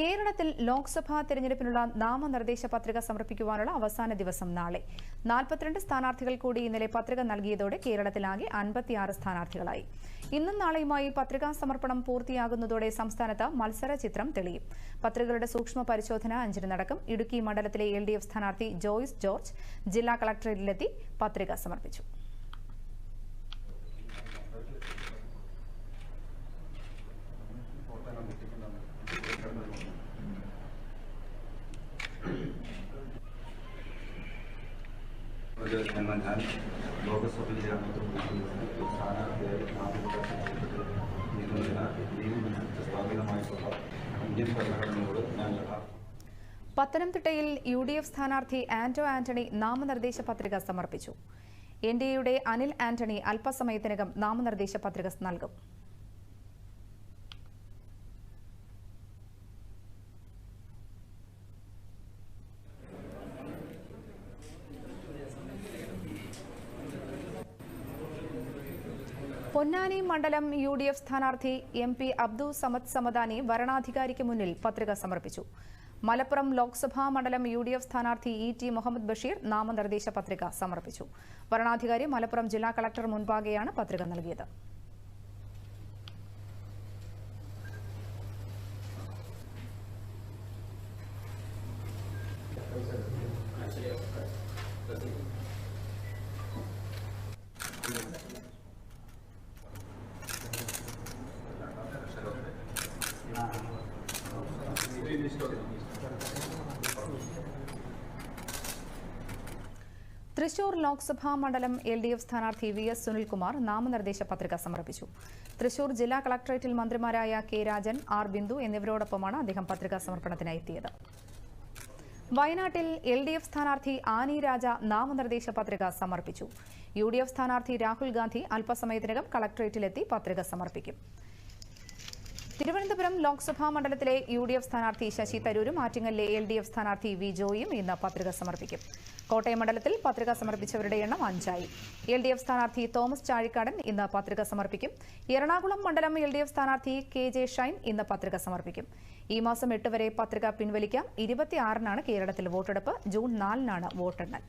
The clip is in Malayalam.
കേരളത്തിൽ ലോക്സഭാ തെരഞ്ഞെടുപ്പിനുള്ള നാമനിർദ്ദേശ പത്രിക സമർപ്പിക്കുവാനുള്ള അവസാന ദിവസം നാളെ. നാൽപ്പത്തിരണ്ട് സ്ഥാനാർത്ഥികൾ കൂടി ഇന്നലെ പത്രിക നൽകിയതോടെ കേരളത്തിലാകെ അൻപത്തിയാറ് സ്ഥാനാർത്ഥികളായി. ഇന്നും നാളെയുമായി പത്രികാ സമർപ്പണം പൂർത്തിയാകുന്നതോടെ സംസ്ഥാനത്ത് മത്സര ചിത്രം തെളിയും. പത്രികകളുടെ സൂക്ഷ്മ പരിശോധന അഞ്ചിന് നടക്കും. ഇടുക്കി മണ്ഡലത്തിലെ എൽ സ്ഥാനാർത്ഥി ജോയ്സ് ജോർജ് ജില്ലാ കളക്ടറേറ്റിലെത്തി പത്രിക സമർപ്പിച്ചു. ഞാൻ പത്തനംതിട്ടയിൽ യു ഡി എഫ് സ്ഥാനാർത്ഥി ആന്റോ ആന്റണി നാമനിർദ്ദേശ പത്രിക സമർപ്പിച്ചു. എൻ ഡി എയുടെ അനിൽ ആന്റണി അല്പസമയത്തിനകം നാമനിർദ്ദേശ പത്രിക നൽകും. പൊന്നാനി മണ്ഡലം യു ഡി എഫ് സ്ഥാനാർത്ഥി എം പി അബ്ദു സമദ് സമദാനി വരണാധികാരിക്ക് മുന്നിൽ പത്രിക സമർപ്പിച്ചു. മലപ്പുറം ലോക്സഭാ മണ്ഡലം യു ഡി എഫ് സ്ഥാനാർത്ഥി ഇ ടി മുഹമ്മദ് ബഷീർ നാമനിർദ്ദേശ പത്രിക സമർപ്പിച്ചു. വരണാധികാരി മലപ്പുറം ജില്ലാ കളക്ടർ മുൻപാകെയാണ് പത്രിക നൽകിയത്. തൃശൂർ ലോക്സഭാ മണ്ഡലം എൽ ഡി എഫ് സ്ഥാനാർത്ഥി വി എസ് സുനിൽകുമാർ നാമനിർദ്ദേശ പത്രിക സമർപ്പിച്ചു. തൃശൂർ ജില്ലാ കളക്ടറേറ്റിൽ മന്ത്രിമാരായ കെ രാജൻ ആർ ബിന്ദു എന്നിവരോടൊപ്പമാണ് അദ്ദേഹം പത്രികാ സമർപ്പണത്തിനായി എത്തിയത്. വയനാട്ടിൽ എൽ ഡി എഫ് സ്ഥാനാർത്ഥി ആനി രാജ നാമനിർദ്ദേശ പത്രിക സമർപ്പിച്ചു. യു ഡി എഫ് സ്ഥാനാർത്ഥി രാഹുൽ ഗാന്ധി അല്പസമയത്തിനകം കളക്ടറേറ്റിലെത്തി പത്രിക സമർപ്പിക്കും. തിരുവനന്തപുരം ലോക്സഭാ മണ്ഡലത്തിലെ യു ഡി എഫ് സ്ഥാനാർത്ഥി ശശി തരൂരും ആറ്റിങ്ങലിലെ എൽ ഡി എഫ് സ്ഥാനാർത്ഥി വി ജോയും ഇന്ന് പത്രിക സമർപ്പിക്കും. കോട്ടയം മണ്ഡലത്തിൽ പത്രിക സമർപ്പിച്ചവരുടെ എണ്ണം അഞ്ചായി. എൽ ഡി എഫ് സ്ഥാനാർത്ഥി തോമസ് ചാഴിക്കാടൻ ഇന്ന് പത്രിക സമർപ്പിക്കും. എറണാകുളം മണ്ഡലം എൽ ഡി എഫ് സ്ഥാനാർത്ഥി കെ ജെ ഷൈൻ ഇന്ന് പത്രിക സമർപ്പിക്കും. ഈ മാസം എട്ട് വരെ പത്രിക പിൻവലിക്കാം. ഇരുപത്തിയാറിനാണ് കേരളത്തിൽ വോട്ടെടുപ്പ്. ജൂൺ നാലിനാണ് വോട്ടെണ്ണൽ.